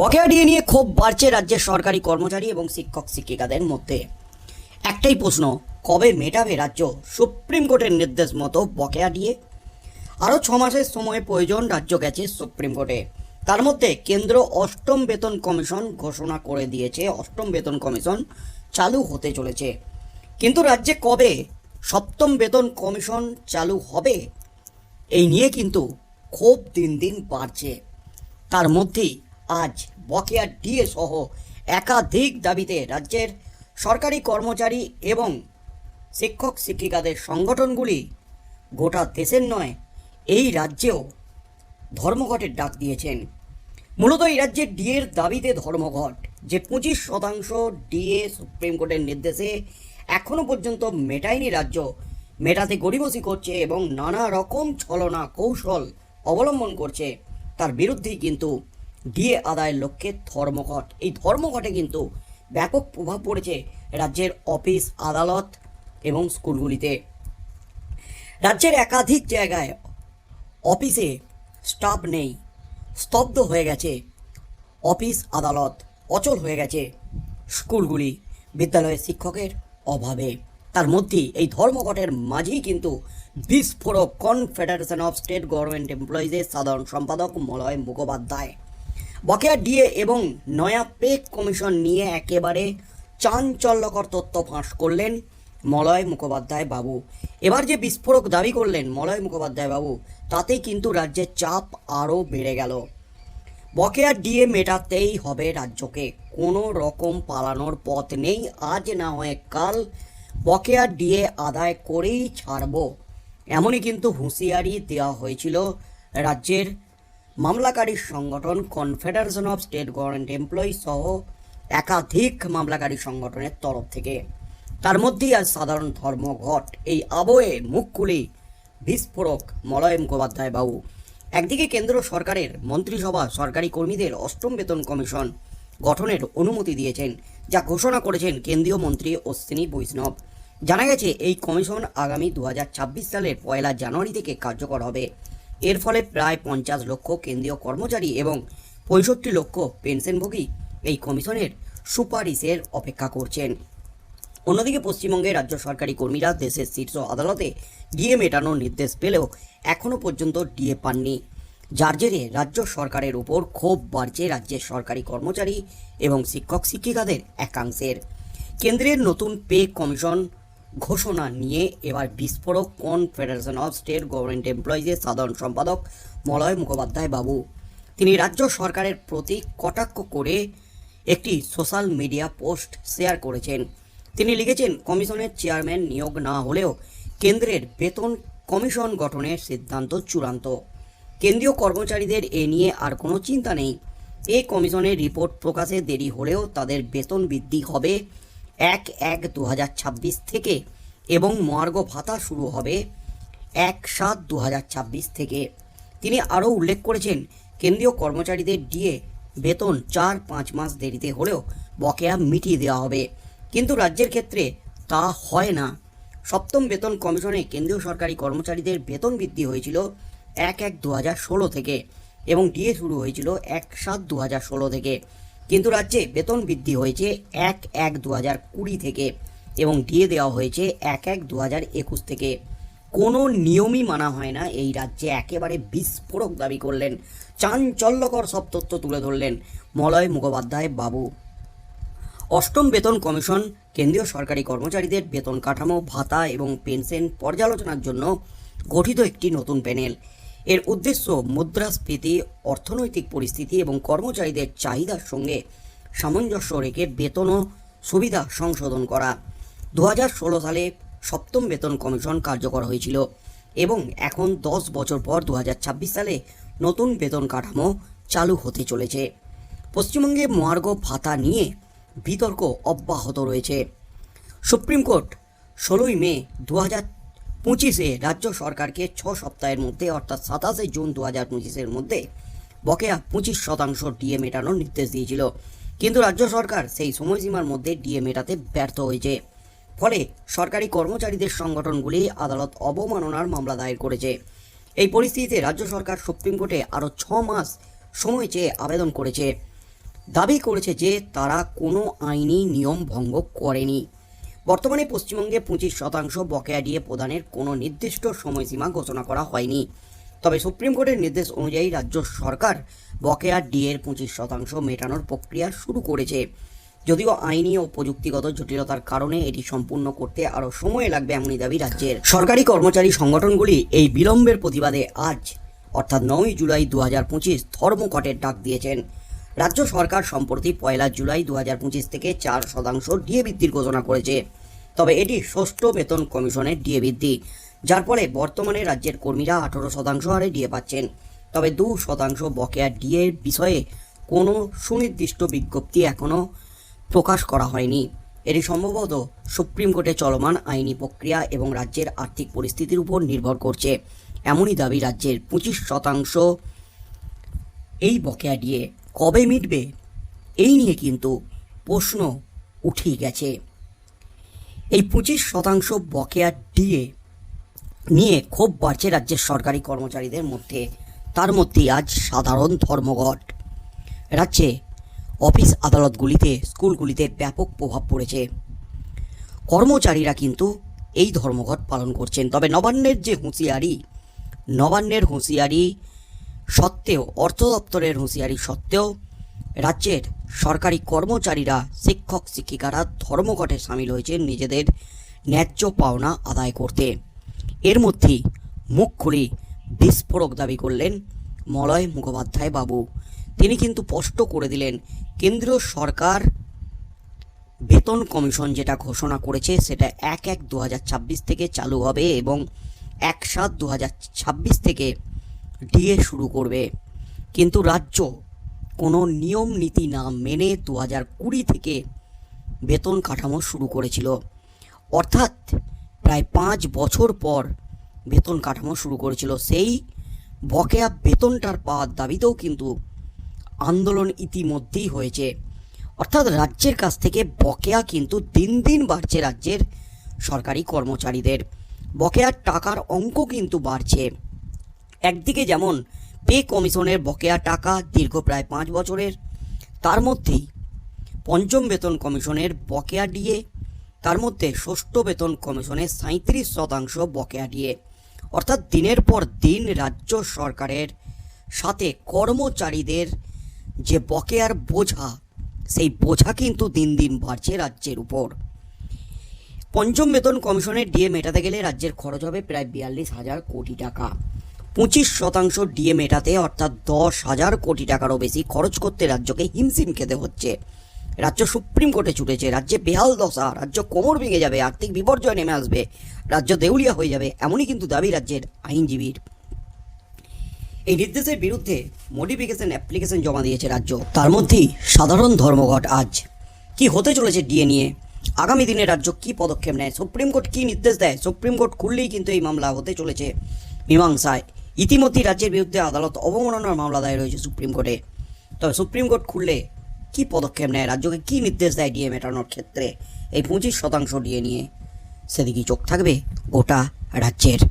বকেয়া ডিএ নিয়ে ক্ষোভ বাড়ছে রাজ্যের সরকারি কর্মচারী এবং শিক্ষক শিক্ষিকাদের মধ্যে। একটাই প্রশ্ন, কবে মেটাবে রাজ্য? সুপ্রিম কোর্টের নির্দেশ মতো বকেয়া ডিএ? আরও ছ মাসের সময় প্রয়োজন রাজ্য গেছে সুপ্রিম কোর্টে। তার মধ্যে কেন্দ্র অষ্টম বেতন কমিশন ঘোষণা করে দিয়েছে, অষ্টম বেতন কমিশন চালু হতে চলেছে। কিন্তু রাজ্যে কবে সপ্তম বেতন কমিশন চালু হবে? এই নিয়ে কিন্তু ক্ষোভ দিন দিন বাড়ছে। তার মধ্যেই আজ বকেয়া ডিএ সহ একাধিক দাবিতে রাজ্যের সরকারি কর্মচারী এবং শিক্ষক শিক্ষিকাদের সংগঠনগুলি গোটা দেশের নয়, এই রাজ্যেও ধর্মঘটের ডাক দিয়েছেন। মূলত এই রাজ্যের ডিএর দাবিতে ধর্মঘট, যে পঁচিশ শতাংশ ডিএ সুপ্রিম কোর্টের নির্দেশে এখনও পর্যন্ত মেটায়নি রাজ্য, মেটাতে গড়িমসি করছে এবং নানা রকম ছলনা কৌশল অবলম্বন করছে। তার বিরুদ্ধেই কিন্তু ডিএ আদায়ের লক্ষ্যে ধর্মঘট। এই ধর্মঘটে কিন্তু ব্যাপক প্রভাব পড়েছে রাজ্যের অফিস, আদালত এবং স্কুলগুলিতে। রাজ্যের একাধিক জায়গায় অফিসে স্টাফ নেই, স্তব্ধ হয়ে গেছে। অফিস, আদালত অচল হয়ে গেছে স্কুলগুলি বিদ্যালয়ের শিক্ষকের অভাবে। তার মধ্যেই এই ধর্মঘটের মাঝেই কিন্তু বিস্ফোরক কনফেডারেশন অফ স্টেট গভর্নমেন্ট এমপ্লয়িজের সাধারণ সম্পাদক মলয় মুখোপাধ্যায়। বকেয়া ডিএ এবং নয়া পে কমিশন নিয়ে একেবারে চাঞ্চল্যকর তথ্য ফাঁস করলেন মলয় মুখোপাধ্যায় বাবু। এবার যে বিস্ফোরক দাবি করলেন মলয় মুখোপাধ্যায় বাবু তাতে কিন্তু রাজ্যের চাপ আরও বেড়ে গেল। বকেয়া ডিএ মেটাতেই হবে রাজ্যকে। কোনো রকম পালানোর পথ নেই, আজ না হয় কাল বকেয়া ডিএ আদায় করেই ছাড়ব। এমনই কিন্তু হুঁশিয়ারি দেওয়া হয়েছিল রাজ্যের মামলাকারী সংগঠন confederation of state government employee সহ একাধিক মামলাকারী সংগঠনের তরফ থেকে। তার মধ্যেই আজ সাধারণ ধর্মঘট এই আবহে মুখ খুলি বিস্ফোরক মলয় মুখোপাধ্যায় বাবু। একদিকে কেন্দ্র সরকারের মন্ত্রিসভা সরকারি কর্মীদের অষ্টম বেতন কমিশন গঠনের অনুমতি দিয়েছেন, যা ঘোষণা করেছেন কেন্দ্রীয় মন্ত্রী অশ্বিনী বৈষ্ণব। জানা গেছে, এই কমিশন আগামী দু হাজার ছাব্বিশ সালের পয়লা জানুয়ারি থেকে কার্যকর হবে। এর ফলে প্রায় পঞ্চাশ লক্ষ কেন্দ্রীয় কর্মচারী এবং পঁয়ষট্টি লক্ষ পেনশনভোগী এই কমিশনের সুপারিশের অপেক্ষা করছেন। অন্যদিকে পশ্চিমবঙ্গে রাজ্য সরকারি কর্মীরা দেশের শীর্ষ আদালতে ডিএ মেটানোর নির্দেশ পেলেও এখনও পর্যন্ত ডিএ পাননি। যার জেরে রাজ্য সরকারের উপর ক্ষোভ বাড়ছে রাজ্যের সরকারি কর্মচারী এবং শিক্ষক শিক্ষিকাদের একাংশের। কেন্দ্রের নতুন পে কমিশন ঘোষণা নিয়ে এবার বিস্ফোরক কনফেডারেশন অফ স্টেট গভর্নমেন্ট এমপ্লয়িজের সাধারণ সম্পাদক মলয় মুখোপাধ্যায় বাবু? তিনি রাজ্য সরকারের প্রতি কটাক্ষ করে একটি সোশ্যাল মিডিয়া পোস্ট শেয়ার করেছেন। তিনি লিখেছেন, কমিশনের চেয়ারম্যান নিয়োগ না হলেও কেন্দ্রের বেতন কমিশন গঠনের সিদ্ধান্ত চূড়ান্ত। কেন্দ্রীয় কর্মচারীদের এ নিয়ে আর কোনো চিন্তা নেই। এই কমিশনের রিপোর্ট প্রকাশে দেরি হলেও তাদের বেতন বৃদ্ধি হবে এক এক দু থেকে এবং মহার্ঘ ভাতা শুরু হবে এক সাত দু থেকে। তিনি আরও উল্লেখ করেছেন, কেন্দ্রীয় কর্মচারীদের ডিএ বেতন চার পাঁচ মাস দেরিতে হলেও বকেয়া মিটিয়ে দেওয়া হবে। কিন্তু রাজ্যের ক্ষেত্রে তা হয় না। সপ্তম বেতন কমিশনে কেন্দ্রীয় সরকারি কর্মচারীদের বেতন বৃদ্ধি হয়েছিল এক এক দু থেকে এবং ডিএ শুরু হয়েছিল এক সাত দু থেকে। কিন্তু রাজ্যে বেতন বৃদ্ধি হয়েছে এক এক দু হাজার কুড়ি থেকে এবং দিয়ে দেওয়া হয়েছে এক এক দু হাজার একুশ থেকে। কোনো নিয়মই মানা হয় না, এই রাজ্যে একেবারে বিস্ফোরক দাবি করলেন। চাঞ্চল্যকর সব তথ্য তুলে ধরলেন মলয় মুখোপাধ্যায় বাবু। অষ্টম বেতন কমিশন, কেন্দ্রীয় সরকারি কর্মচারীদের বেতন কাঠামো, ভাতা এবং পেনশন পর্যালোচনার জন্য গঠিত একটি নতুন প্যানেল। এর উদ্দেশ্য মুদ্রাস্ফীতি, অর্থনৈতিক পরিস্থিতি এবং কর্মচারীদের চাহিদার সঙ্গে সামঞ্জস্য রেখে বেতন ও সুবিধা সংশোধন করা। দু হাজার ষোলো সালে সপ্তম বেতন কমিশন কার্যকর হয়েছিল এবং এখন দশ বছর পর দু হাজার ছাব্বিশ সালে নতুন বেতন কাঠামো চালু হতে চলেছে। পশ্চিমবঙ্গে মহার্ঘ ভাতা নিয়ে বিতর্ক অব্যাহত রয়েছে। সুপ্রিম কোর্ট ষোলোই মে দু হাজার পঁচিশে রাজ্য সরকারকে ছ সপ্তাহের মধ্যে, অর্থাৎ সাতাশে জুন দু হাজার পঁচিশের মধ্যে বকেয়া পঁচিশ শতাংশ ডিএ মেটানোর নির্দেশ দিয়েছিল। কিন্তু রাজ্য সরকার সেই সময়সীমার মধ্যে ডিএ মেটাতে ব্যর্থ হয়েছে। ফলে সরকারি কর্মচারীদের সংগঠনগুলি আদালত অবমাননার মামলা দায়ের করেছে। এই পরিস্থিতিতে রাজ্য সরকার সুপ্রিম কোর্টে আরও ছ মাস সময় চেয়ে আবেদন করেছে। দাবি করেছে যে তারা কোনো আইনি নিয়ম ভঙ্গ করেনি। বর্তমানে পশ্চিমবঙ্গে পঁচিশ শতাংশ বকেয়া ডিএ প্রদানের কোনো নির্দিষ্ট সময়সীমা ঘোষণা করা হয়নি। তবে সুপ্রিম কোর্টের নির্দেশ অনুযায়ী রাজ্য সরকার বকেয়া ডিএর পঁচিশ শতাংশ মেটানোর প্রক্রিয়া শুরু করেছে। যদিও আইনি ও প্রযুক্তিগত জটিলতার কারণে এটি সম্পূর্ণ করতে আরও সময় লাগবে এমনই দাবি রাজ্যের। সরকারি কর্মচারী সংগঠনগুলি এই বিলম্বের প্রতিবাদে আজ, অর্থাৎ নয় জুলাই দু হাজার পঁচিশ, ধর্মঘটের ডাক দিয়েছেন। রাজ্য সরকার সম্প্রতি পয়লা জুলাই দু হাজার পঁচিশ থেকে চার শতাংশ ডিএ বৃদ্ধির ঘোষণা করেছে। তবে এটি ষষ্ঠ বেতন কমিশনের ডিএ বৃদ্ধি যার ফলে বর্তমানে রাজ্যের কর্মীরা আঠারো শতাংশ হারে ডিএ পাচ্ছেন। তবে দু শতাংশ বকেয়া ডিএ বিষয়ে কোনো সুনির্দিষ্ট বিজ্ঞপ্তি এখনও প্রকাশ করা হয়নি। এটি সম্ভবত সুপ্রিম কোর্টে চলমান আইনি প্রক্রিয়া এবং রাজ্যের আর্থিক পরিস্থিতির উপর নির্ভর করছে। এমনই দাবি রাজ্যের পঁচিশ শতাংশ এই বকেয়া দিয়ে কবে মিটবে? এই নিয়ে কিন্তু প্রশ্ন উঠেই গেছে। এই পঁচিশ শতাংশ বকেয়া দিয়ে নিয়ে ক্ষোভ বাড়ছে রাজ্যের সরকারি কর্মচারীদের মধ্যে। তার মধ্যেই আজ সাধারণ ধর্মঘট। রাজ্যে অফিস আদালতগুলিতে, স্কুলগুলিতে ব্যাপক প্রভাব পড়েছে। কর্মচারীরা কিন্তু এই ধর্মঘট পালন করছেন। তবে নবান্নের যে হুঁশিয়ারি, নবান্নের হুঁশিয়ারি সত্ত্বেও অর্থ দপ্তরের হুঁশিয়ারি সত্ত্বেও রাজ্যের সরকারি কর্মচারীরা শিক্ষক, শিক্ষিকারা ধর্মঘটে সামিল হয়েছেন নিজেদের ন্যায্য পাওনা আদায় করতে। এর মধ্যেই মুখ খুলে বিস্ফোরক দাবি করলেন মলয় মুখোপাধ্যায় বাবু। তিনি কিন্তু স্পষ্ট করে দিলেন, কেন্দ্রীয় সরকার বেতন কমিশন যেটা ঘোষণা করেছে সেটা এক এক দু থেকে চালু হবে এবং এক সাত দু থেকে ডিএ শুরু করবে। কিন্তু রাজ্য কোনো নিয়ম নীতি না মেনে দু হাজার কুড়ি থেকে বেতন কাঠামো শুরু করেছিল। অর্থাৎ প্রায় পাঁচ বছর পর বেতন কাঠামো শুরু করেছিল। সেই বকেয়া বেতনটার পাওয়ার দাবিতেও কিন্তু আন্দোলন ইতিমধ্যেই হয়েছে। অর্থাৎ রাজ্যের কাছ থেকে বকেয়া কিন্তু দিন দিন বাড়ছে রাজ্যের সরকারি কর্মচারীদের। বকেয়ার টাকার অঙ্ক কিন্তু বাড়ছে। একদিকে যেমন পে কমিশনের বকেয়া টাকা দীর্ঘ প্রায় পাঁচ বছরের, তার মধ্যেই পঞ্চম বেতন কমিশনের বকেয়া ডিএ, তার মধ্যে ষষ্ঠ বেতন কমিশনের সাঁত্রিশ শতাংশ বকেয়া ডিএ। অর্থাৎ দিনের পর দিন রাজ্য সরকারের সাথে কর্মচারীদের যে বকেয়ার বোঝা, সেই বোঝা কিন্তু দিন দিন বাড়ছে রাজ্যের উপর। পঞ্চম বেতন কমিশনের ডিএ মেটাতে গেলে রাজ্যের খরচ হবে প্রায় বিয়াল্লিশ হাজার কোটি টাকা। পঁচিশ শতাংশ ডিএ মেটাতে অর্থাৎ দশ হাজার কোটি টাকারও বেশি খরচ করতে রাজ্যকে হিমশিম খেতে হচ্ছে। রাজ্য সুপ্রিম কোর্টে ছুটেছে, রাজ্যে বেহাল দশা, রাজ্য কোমর ভেঙে যাবে, আর্থিক বিপর্যয় নেমে আসবে, রাজ্য দেউলিয়া হয়ে যাবে, এমনই কিন্তু দাবি রাজ্যের আইনজীবীর। এই নির্দেশের বিরুদ্ধে মডিফিকেশন অ্যাপ্লিকেশন জমা দিয়েছে রাজ্য। তার মধ্যেই সাধারণ ধর্মঘট আজ। কি হতে চলেছে ডিএ নিয়ে? আগামী দিনে রাজ্য কি পদক্ষেপ নেয়? সুপ্রিম কোর্ট কি নির্দেশ দেয়? সুপ্রিম কোর্ট খুললেই কিন্তু এই মামলা হতে চলেছে। মীমাংসায় ইতিমধ্যেই রাজ্যের বিরুদ্ধে আদালত অবমাননার মামলা দায়ের হয়েছে সুপ্রিম কোর্টে। তবে সুপ্রিম কোর্ট খুললে কি পদক্ষেপ নেয়? রাজ্যকে কি নির্দেশ দেয় ডিএ মেটানোর ক্ষেত্রে? এই পঁচিশ শতাংশ ডিএ নিয়ে সেদিকেই চোখ থাকবে গোটা রাজ্যের।